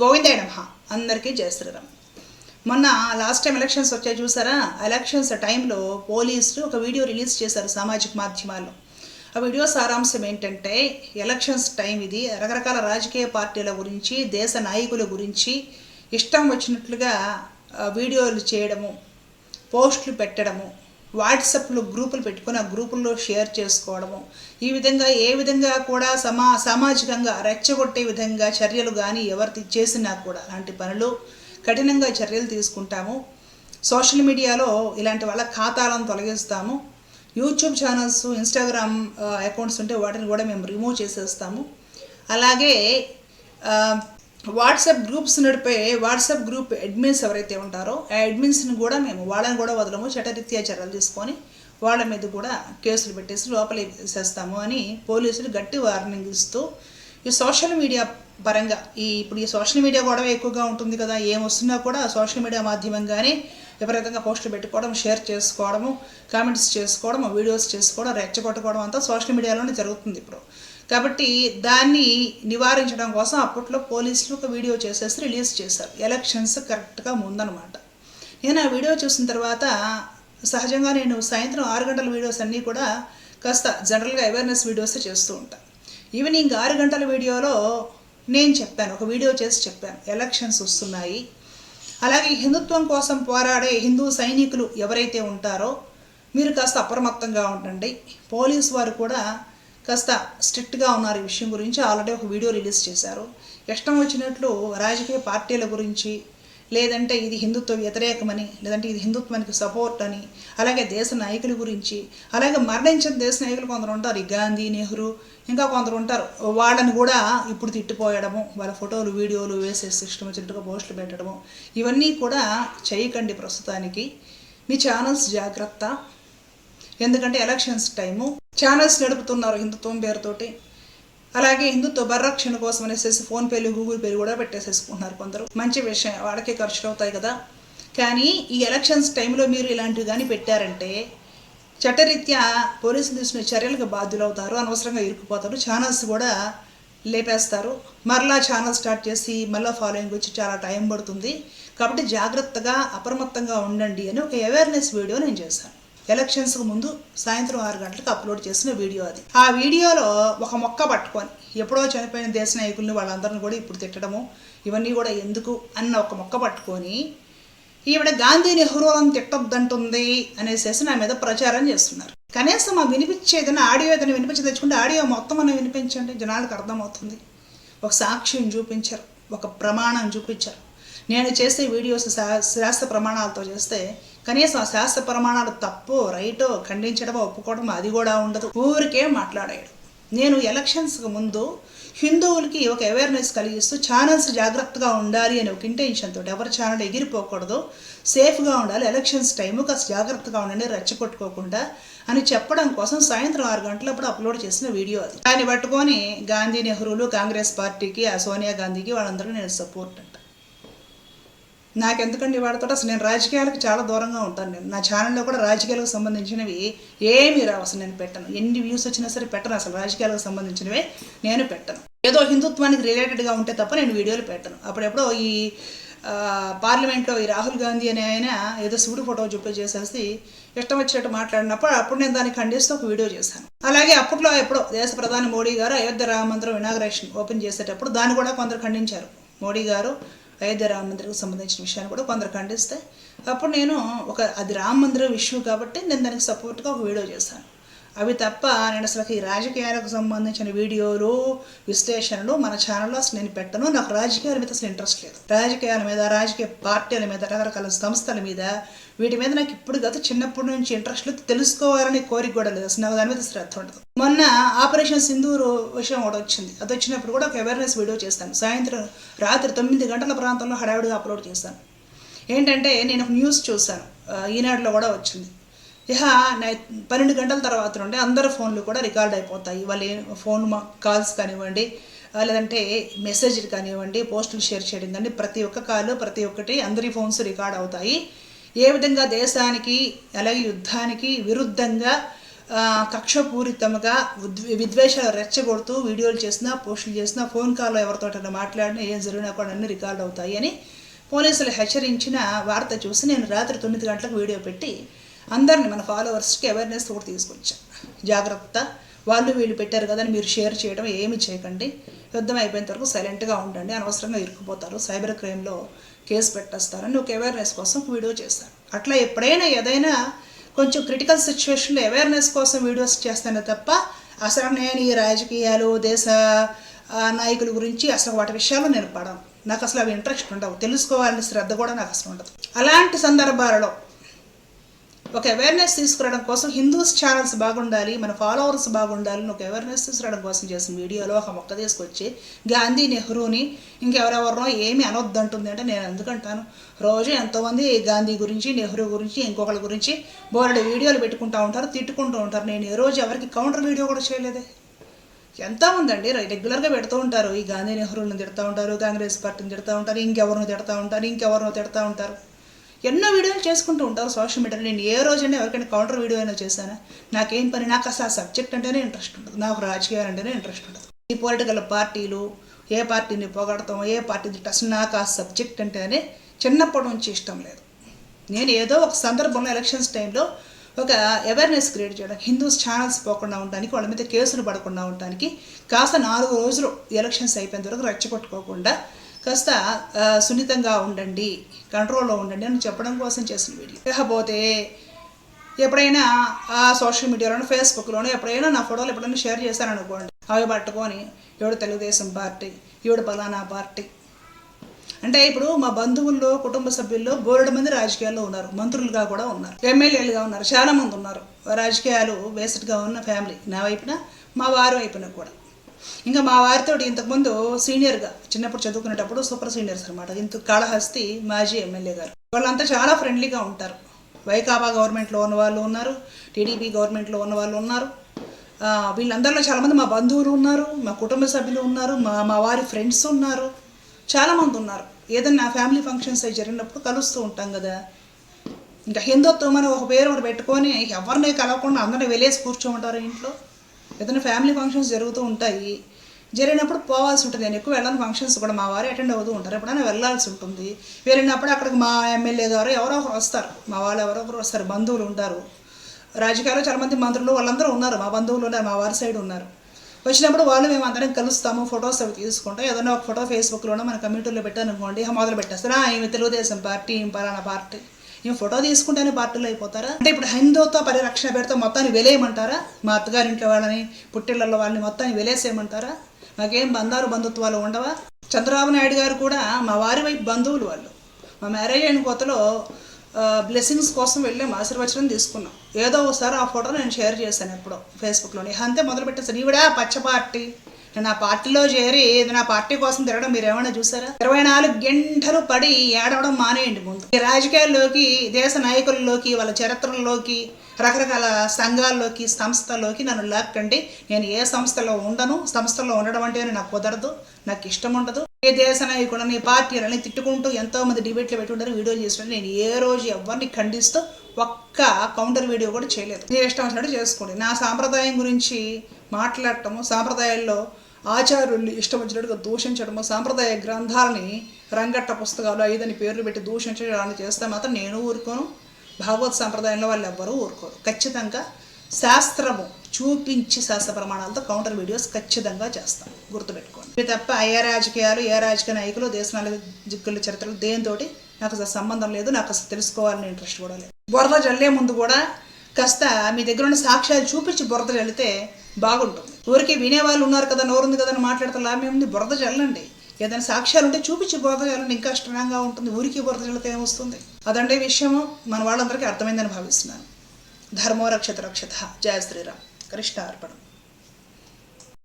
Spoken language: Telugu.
గోవిందయ్య నమ అందరికీ జయ శ్రీరామ్. మొన్న లాస్ట్ టైం ఎలక్షన్స్ వచ్చాయి చూసారా? ఎలక్షన్స్ టైంలో పోలీసులు ఒక వీడియో రిలీజ్ చేశారు సామాజిక మాధ్యమాల్లో. ఆ వీడియో సారాంశం ఏంటంటే ఎలక్షన్స్ టైం ఇది రకరకాల రాజకీయ పార్టీల గురించి దేశ నాయకుల గురించి ఇష్టం వచ్చినట్లుగా వీడియోలు చేయడము పోస్టులు పెట్టడము వాట్సాప్లో గ్రూపులు పెట్టుకొని ఆ గ్రూపుల్లో షేర్ చేసుకోవడము. ఈ విధంగా ఏ విధంగా కూడా సమా సామాజికంగా రెచ్చగొట్టే విధంగా చర్యలు కానీ ఎవరు చేసినా కూడా అలాంటి పనులు కఠినంగా చర్యలు తీసుకుంటాము. సోషల్ మీడియాలో ఇలాంటి వాళ్ళ ఖాతాలను తొలగిస్తాము. యూట్యూబ్ ఛానల్స్ ఇన్స్టాగ్రామ్ అకౌంట్స్ ఉంటే వాటిని కూడా మేము రిమూవ్ చేసేస్తాము. అలాగే వాట్సాప్ గ్రూప్స్ నడిపే వాట్సాప్ గ్రూప్ అడ్మిన్స్ ఎవరైతే ఉంటారో ఆ అడ్మిన్స్ని కూడా మేము వాళ్ళని కూడా వదలము చట్టరీత్యా చర్యలు తీసుకొని వాళ్ళ మీద కూడా కేసులు పెట్టేసి లోపలే చేస్తాము అని పోలీసులు గట్టి వార్నింగ్ ఇస్తూ ఈ సోషల్ మీడియా పరంగా ఈ ఇప్పుడు ఈ సోషల్ మీడియా గొడవ ఎక్కువగా ఉంటుంది కదా ఏం వస్తున్నా కూడా సోషల్ మీడియా మాధ్యమంగానే విపరీతంగా పోస్టులు పెట్టుకోవడం షేర్ చేసుకోవడము కామెంట్స్ చేసుకోవడం వీడియోస్ చేసుకోవడం రెచ్చగొట్టుకోవడం అంతా సోషల్ మీడియాలోనే జరుగుతుంది ఇప్పుడు. కాబట్టి దాన్ని నివారించడం కోసం అప్పట్లో పోలీసులు ఒక వీడియో చేసేసి రిలీజ్ చేశారు. ఎలక్షన్స్ కరెక్ట్గా ముందనమాట. నేను ఆ వీడియో చూసిన తర్వాత సహజంగా నేను సాయంత్రం ఆరు గంటల వీడియోస్ అన్నీ కూడా కాస్త జనరల్గా అవేర్నెస్ వీడియోస్ చేస్తూ ఉంటాను ఈవినింగ్ ఆరు గంటల వీడియోలో నేను చెప్పాను ఒక వీడియో చేసి చెప్పాను. ఎలక్షన్స్ వస్తున్నాయి. అలాగే హిందుత్వం కోసం పోరాడే హిందూ సైనికులు ఎవరైతే ఉంటారో మీరు కాస్త అప్రమత్తంగా ఉండండి. పోలీస్ వారు కూడా కాస్త స్ట్రిక్ట్గా ఉన్నారు ఈ విషయం గురించి. ఆల్రెడీ ఒక వీడియో రిలీజ్ చేశారు. ఇష్టం వచ్చినట్లు రాజకీయ పార్టీల గురించి లేదంటే ఇది హిందుత్వ వ్యతిరేకమని లేదంటే ఇది హిందుత్వానికి సపోర్ట్ అని అలాగే దేశ నాయకుల గురించి అలాగే మరణించిన దేశ నాయకులు కొందరు ఉంటారు. ఈ గాంధీ నెహ్రూ ఇంకా కొందరు ఉంటారు. వాళ్ళని కూడా ఇప్పుడు తిట్టిపోయడము వాళ్ళ ఫోటోలు వీడియోలు వేసేసి ఇష్టం వచ్చినట్టుగా పోస్టులు పెట్టడము ఇవన్నీ కూడా చేయకండి ప్రస్తుతానికి. మీ ఛానల్స్ జాగ్రత్త. ఎందుకంటే ఎలక్షన్స్ టైము. ఛానల్స్ నడుపుతున్నారు హిందుత్వం పేరుతోటి. అలాగే హిందుత్వ పరిరక్షణ కోసం అనేసి ఫోన్పేలు గూగుల్ పేలు కూడా పెట్టేసేసుకుంటున్నారు కొందరు. మంచి విషయం వాళ్ళకే ఖర్చులు అవుతాయి కదా. కానీ ఈ ఎలక్షన్స్ టైంలో మీరు ఇలాంటివి కానీ పెట్టారంటే చట్టరీత్యా పోలీసులు తీసుకునే చర్యలకు బాధ్యులు అవుతారు అనవసరంగా ఇరుక్కుపోతారు. ఛానల్స్ కూడా లేపేస్తారు. మరలా ఛానల్ స్టార్ట్ చేసి మళ్ళీ ఫాలోయింగ్ వచ్చి చాలా టైం పడుతుంది. కాబట్టి జాగ్రత్తగా అప్రమత్తంగా ఉండండి అని ఒక అవేర్నెస్ వీడియో నేను చేశాను. ఎలక్షన్స్కి ముందు సాయంత్రం ఆరు గంటలకు అప్లోడ్ చేసిన వీడియో అది. ఆ వీడియోలో ఒక మొక్క పట్టుకొని ఎప్పుడో చనిపోయిన దేశ నాయకుల్ని వాళ్ళందరిని కూడా ఇప్పుడు తిట్టడము ఇవన్నీ కూడా ఎందుకు అన్న ఒక మొక్క పట్టుకొని ఈవిడ గాంధీ నెహ్రూలను తిట్టొద్దంటుంది అనేసి నా మీద ప్రచారం చేస్తున్నారు. కనీసం ఆ వినిపించేదైనా ఆడియో ఏదైనా వినిపించి తెచ్చుకుంటే ఆడియో మొత్తం అని వినిపించండి జనాలకు అర్థమవుతుంది. ఒక సాక్ష్యం చూపించారు ఒక ప్రమాణం చూపించారు. నేను చేసే వీడియోస్ శా- శాస్త్ర ప్రమాణాలతో చేస్తే కనీసం ఆ శాస్త్ర ప్రమాణాలు తప్పు రైటో ఖండించడమో ఒప్పుకోవడమో అది కూడా ఉండదు. ఊరికే మాట్లాడాడు. నేను ఎలక్షన్స్కి ముందు హిందువులకి ఒక అవేర్నెస్ కలిగిస్తూ ఛానల్స్ జాగ్రత్తగా ఉండాలి అని ఒక ఇంటెన్షన్ తోటి ఎవరి ఛానల్ ఎగిరిపోకూడదు సేఫ్గా ఉండాలి ఎలక్షన్స్ టైము కాస్త జాగ్రత్తగా ఉండండి రెచ్చగొట్టుకోకుండా అని చెప్పడం కోసం సాయంత్రం ఆరు గంటలప్పుడు అప్లోడ్ చేసిన వీడియో అది. దాన్ని పట్టుకొని గాంధీ నెహ్రూలు కాంగ్రెస్ పార్టీకి ఆ సోనియా గాంధీకి వాళ్ళందరూ నేను సపోర్ట్ నాకెందుకండి వాడితో అసలు నేను రాజకీయాలకు చాలా దూరంగా ఉంటాను నేను. నా ఛానల్లో కూడా రాజకీయాలకు సంబంధించినవి ఏమీ రావు. అసలు నేను పెట్టను. ఎన్ని వ్యూస్ వచ్చినా సరే పెట్టను. అసలు రాజకీయాలకు సంబంధించినవే నేను పెట్టను. ఏదో హిందుత్వానికి రిలేటెడ్గా ఉంటే తప్ప నేను వీడియోలు పెట్టను. అప్పుడెప్పుడో ఈ పార్లమెంట్లో ఈ రాహుల్ గాంధీ అనే ఆయన ఏదో శివుడు ఫోటో చూపి చేసేసి ఇష్టం వచ్చినట్టు మాట్లాడినప్పుడు అప్పుడు నేను దాన్ని ఖండిస్తూ ఒక వీడియో చేశాను. అలాగే అప్పట్లో ఎప్పుడో దేశ ప్రధాని మోడీ గారు అయోధ్య రామ మందిరం ఇనాగ్రేషన్ ఓపెన్ చేసేటప్పుడు దాన్ని కూడా కొందరు ఖండించారు. మోడీ గారు అయోధ్య రామ మందిరకు సంబంధించిన విషయాన్ని కూడా కొందరు ఖండిస్తే అప్పుడు నేను ఒక అది రామ మందిరం ఇష్యూ కాబట్టి నేను దానికి సపోర్ట్గా ఒక వీడియో చేశాను. అవి తప్ప నేను అసలు ఈ రాజకీయాలకు సంబంధించిన వీడియోలు విశ్లేషణలు మన ఛానల్లో అసలు నేను పెట్టను. నాకు రాజకీయాల మీద అసలు ఇంట్రెస్ట్ లేదు. రాజకీయాల మీద రాజకీయ పార్టీల మీద రకరకాల సంస్థల మీద వీటి మీద నాకు ఇప్పుడు గత చిన్నప్పటి నుంచి ఇంట్రెస్ట్ తెలుసుకోవాలనే తెలుసుకోవాలని కోరిక కూడా లేదు. అసలు నాకు దాని మీద శ్రద్ధ ఉండదు. మొన్న ఆపరేషన్ సింధూరు విషయం ఒకటి వచ్చింది. అది వచ్చినప్పుడు కూడా ఒక అవేర్నెస్ వీడియో చేస్తాను. సాయంత్రం రాత్రి తొమ్మిది గంటల ప్రాంతంలో హడావిడిగా అప్లోడ్ చేశాను ఏంటంటే నేను ఒక న్యూస్ చూశాను. ఈనాడులో కూడా వచ్చింది. ఇహ నై- పన్నెండు గంటల తర్వాత నుండి అందరి ఫోన్లు కూడా రికార్డ్ అయిపోతాయి. వాళ్ళ ఫోన్ మా- కాల్స్ కానివ్వండి లేదంటే మెసేజ్లు కానివ్వండి పోస్టులు షేర్ చేయడం కానీ ప్రతి ఒక్క కాల్ ప్రతి ఒక్కటి అందరి ఫోన్స్ రికార్డ్ అవుతాయి. ఏ విధంగా దేశానికి అలాగే యుద్ధానికి విరుద్ధంగా ఆ, కక్షపూరితంగా విద్వేషాలు రెచ్చగొడుతూ వీడియోలు చేసినా పోస్టులు చేసినా ఫోన్ కాల్లో ఎవరితోటైనా మాట్లాడినా ఏం జరిగినా కూడా అన్ని రికార్డ్ అవుతాయి అని పోలీసులు హెచ్చరించిన వార్త చూసి నేను రాత్రి తొమ్మిది గంటలకు వీడియో పెట్టి అందరిని మన ఫాలోవర్స్కి అవేర్నెస్ కూడా తీసుకొచ్చాను జాగ్రత్త. వాళ్ళు వీళ్ళు పెట్టారు కదా అని మీరు షేర్ చేయడం ఏమి చేయకండి. యుద్ధం అయిపోయిన వరకు సైలెంట్గా ఉండండి. అనవసరంగా ఇరుక్కుపోతారు. సైబర్ క్రైమ్లో కేసు పెట్టేస్తారని ఒక అవేర్నెస్ కోసం వీడియో చేస్తాను అట్లా ఎప్పుడైనా ఏదైనా కొంచెం క్రిటికల్ సిచ్యువేషన్లో అవేర్నెస్ కోసం వీడియోస్ చేస్తానే తప్ప అసలు నేను ఈ రాజకీయాలు దేశ నాయకుల గురించి అసలు వాటి విషయాలు నేను పడను. నాకు అసలు అవి ఇంట్రెస్ట్ ఉండవు. తెలుసుకోవాలని శ్రద్ధ కూడా నాకు అసలు ఉండదు. అలాంటి సందర్భాలలో ఒక అవేర్నెస్ తీసుకురావడం కోసం హిందూస్ ఛానల్స్ బాగుండాలి మన ఫాలోవర్స్ బాగుండాలి అని ఒక అవేర్నెస్ తీసుకురావడం కోసం చేసిన వీడియోలో ఒక మొక్క తీసుకొచ్చి గాంధీ నెహ్రూని ఇంకెవరెవరినో ఏమి అనొద్దు అంటుంది అంటే నేను ఎందుకంటాను రోజు ఎంతోమంది గాంధీ గురించి నెహ్రూ గురించి ఇంకొకళ్ళ గురించి బోర్డు వీడియోలు పెట్టుకుంటూ ఉంటారు తిట్టుకుంటూ ఉంటారు. నేను ఏ రోజు ఎవరికి కౌంటర్ వీడియో కూడా చేయలేదే. ఎంతమందండి రెగ్యులర్గా పెడుతూ ఉంటారు. ఈ గాంధీ నెహ్రూలను తిడతా ఉంటారు కాంగ్రెస్ పార్టీని తిడతా ఉంటారు ఇంకెవరినో తిడతా ఉంటారు ఇంకెవరినో తిడతా ఉంటారు. ఎన్నో వీడియోలు చేసుకుంటూ ఉంటారు సోషల్ మీడియాలో నేను ఏ రోజైనా ఎవరికైనా కౌంటర్ వీడియో అయినా చేశానా? నాకేం పని? నాకు అసలు ఆ సబ్జెక్ట్ అంటేనే ఇంట్రెస్ట్ ఉండదు. నాకు రాజకీయాలు అంటేనే ఇంట్రెస్ట్ ఉండదు. ఈ పొలిటికల్ పార్టీలు ఏ పార్టీని పొగడతాం ఏ పార్టీ అసలు నాకు ఆ సబ్జెక్ట్ అంటేనే చిన్నప్పటి నుంచి ఇష్టం లేదు. నేను ఏదో ఒక సందర్భంలో ఎలక్షన్స్ టైంలో ఒక అవేర్నెస్ క్రియేట్ చేయడం హిందూస్ ఛానల్స్ పోకుండా ఉండడానికి వాళ్ళ మీద కేసులు పడకుండా ఉండడానికి కాస్త నాలుగు రోజులు ఎలక్షన్స్ అయిపోయిన వరకు రెచ్చగొట్టుకోకుండా కాస్త సున్నితంగా ఉండండి కంట్రోల్లో ఉండండి అని చెప్పడం కోసం చేసిన వీడియో. లేకపోతే ఎప్పుడైనా ఆ సోషల్ మీడియాలోనో ఫేస్బుక్లోనూ ఎప్పుడైనా నా ఫోటోలు ఎప్పుడైనా షేర్ చేశాను అనుకోండి అవి పట్టుకొని ఈవిడ తెలుగుదేశం పార్టీ ఈవిడ పలానా పార్టీ. అంటే ఇప్పుడు మా బంధువుల్లో కుటుంబ సభ్యుల్లో బోలెడు మంది రాజకీయాల్లో ఉన్నారు మంత్రులుగా కూడా ఉన్నారు ఎమ్మెల్యేలుగా ఉన్నారు చాలామంది ఉన్నారు. రాజకీయాలు బేస్డ్గా ఉన్న ఫ్యామిలీ నా వైపున మా వారి వైపున కూడా. ఇంకా మా వారితో ఇంతకుముందు సీనియర్గా చిన్నప్పుడు చదువుకునేటప్పుడు సూపర్ సీనియర్స్ అనమాట ఇంత కాళహస్తి మాజీ ఎమ్మెల్యే గారు. వాళ్ళంతా చాలా ఫ్రెండ్లీగా ఉంటారు. వైకాపా గవర్నమెంట్లో ఉన్న వాళ్ళు ఉన్నారు టీడీపీ గవర్నమెంట్లో ఉన్న వాళ్ళు ఉన్నారు. వీళ్ళందరిలో చాలామంది మా బంధువులు ఉన్నారు మా కుటుంబ సభ్యులు ఉన్నారు మా మా వారి ఫ్రెండ్స్ ఉన్నారు. చాలామంది ఉన్నారు. ఏదన్నా ఫ్యామిలీ ఫంక్షన్స్ అవి జరిగినప్పుడు కలుస్తూ ఉంటాం కదా. ఇంకా హిందుత్వం అని ఒక పేరు ఒకటి పెట్టుకొని ఎవరిని కలవకుండా అందరిని వెళ్ళేసి కూర్చోమంటారు ఇంట్లో. ఏదైనా ఫ్యామిలీ ఫంక్షన్స్ జరుగుతూ ఉంటాయి జరిగినప్పుడు పోవాల్సి ఉంటుంది. నేను ఎక్కువ వెళ్ళని ఫంక్షన్స్ కూడా మా వారు అటెండ్ అవుతూ ఉంటారు. ఎప్పుడైనా వెళ్ళాల్సి ఉంటుంది. వెళ్ళినప్పుడు అక్కడికి మా ఎమ్మెల్యే ద్వారా ఎవరో ఒకరు వస్తారు. మా వాళ్ళు ఎవరో ఒకరు వస్తారు బంధువులు ఉంటారు. రాజకీయాల్లో చాలామంది మంత్రులు వాళ్ళందరూ ఉన్నారు. మా బంధువులు ఉన్నారు మా వారి సైడ్ ఉన్నారు. వచ్చినప్పుడు వాళ్ళు మేము అందరం కలుస్తాము ఫొటోస్ అవి తీసుకుంటాం. ఏదైనా ఒక ఫోటో ఫేస్బుక్లోనో మన కమ్యూనిటీలో పెట్టాను అనుకోండి మొదలు పెట్టేస్తారు ఈమె తెలుగుదేశం పార్టీ పలానా పార్టీ. ఈమె ఫోటో తీసుకుంటేనే పార్టీలు అయిపోతారా? అంటే ఇప్పుడు హిందూతో పరిరక్షణ పెడితే మొత్తాన్ని వెలేయమంటారా? మా అత్తగారింట్లో వాళ్ళని పుట్టిళ్ళల్లో వాళ్ళని మొత్తాన్ని వెలేసేయమంటారా? మాకేం బంధాలు బంధుత్వాలు ఉండవా? చంద్రబాబు నాయుడు గారు కూడా మా వారి వైపు బంధువులు వాళ్ళు. మా మ్యారేజ్ అయిన కొత్తలో బ్లెస్సింగ్స్ కోసం వెళ్ళాం ఆశీర్వచనం తీసుకున్నాం. ఏదో ఒకసారి ఆ ఫోటో నేను షేర్ చేశాను ఎప్పుడో ఫేస్బుక్లో అంతే మొదలు పెట్టేసాను ఈవిడా పచ్చ పార్టీ నేను ఆ పార్టీలో చేరి నా పార్టీ కోసం తిరగడం మీరు ఏమైనా చూసారా? ఇరవై నాలుగు గంటలు పడి ఏడవడం మానేయండి ముందు. ఈ రాజకీయాల్లోకి దేశ నాయకుల్లోకి వాళ్ళ చరిత్రల్లోకి రకరకాల సంఘాల్లోకి సంస్థల్లోకి నన్ను లాక్కండి. నేను ఏ సంస్థలో ఉండను సంస్థలో ఉండడం అంటే నాకు కుదరదు నాకు ఇష్టం ఉండదు. ఏ దేశ నాయకుడని పార్టీలని తిట్టుకుంటూ ఎంతో మంది డిబేట్లు పెట్టుకుంటారు వీడియో చేసిన నేను ఏ రోజు ఎవరిని ఖండిస్తూ ఒక్క కౌంటర్ వీడియో కూడా చేయలేదు. నేను ఇష్టం వచ్చినట్టు చేసుకోండి. నా సాంప్రదాయం గురించి మాట్లాడటము సాంప్రదాయాల్లో ఆచార్యుల్ని ఇష్టం వచ్చినట్టుగా దూషించడము సాంప్రదాయ గ్రంథాలని రంగట్ట పుస్తకాలు ఐదని పేర్లు పెట్టి దూషించడాన్ని చేస్తే మాత్రం నేను ఊరుకోను. భాగవత్ సాంప్రదాయంలో వాళ్ళు ఎవ్వరూ ఊరుకోరు. ఖచ్చితంగా శాస్త్రము చూపించి శాస్త్ర ప్రమాణాలతో కౌంటర్ వీడియోస్ ఖచ్చితంగా చేస్తాం. గుర్తుపెట్టుకోండి. ఇవి తప్ప ఏ రాజకీయాలు ఏ రాజకీయ నాయకులు దేశనాల జిక్కుల చరిత్రలు దేనితోటి నాకు అసలు సంబంధం లేదు నాకు అసలు తెలుసుకోవాలని ఇంట్రెస్ట్ కూడా లేదు. బురద జల్లే ముందు కూడా కాస్త మీ దగ్గర ఉన్న సాక్ష్యాలు చూపించి బురద జల్లితే బాగుంటుంది. ఊరికి వినేవాళ్ళు ఉన్నారు కదా నోరుంది కదా అని మాట్లాడితే లాభం ఏముంది? బురద చల్లండి ఏదైనా సాక్ష్యాలు ఉంటే చూపించి బురద చల్లండి ఇంకా స్ట్రాంగ్గా ఉంటుంది. ఊరికి బురద జల్లితే ఏమొస్తుంది? అదంటే విషయము మన వాళ్ళందరికీ అర్థమైందని భావిస్తున్నాను. ధర్మో రక్షత రక్షత. జయ శ్రీరామ్. కృష్ణ అర్పణం.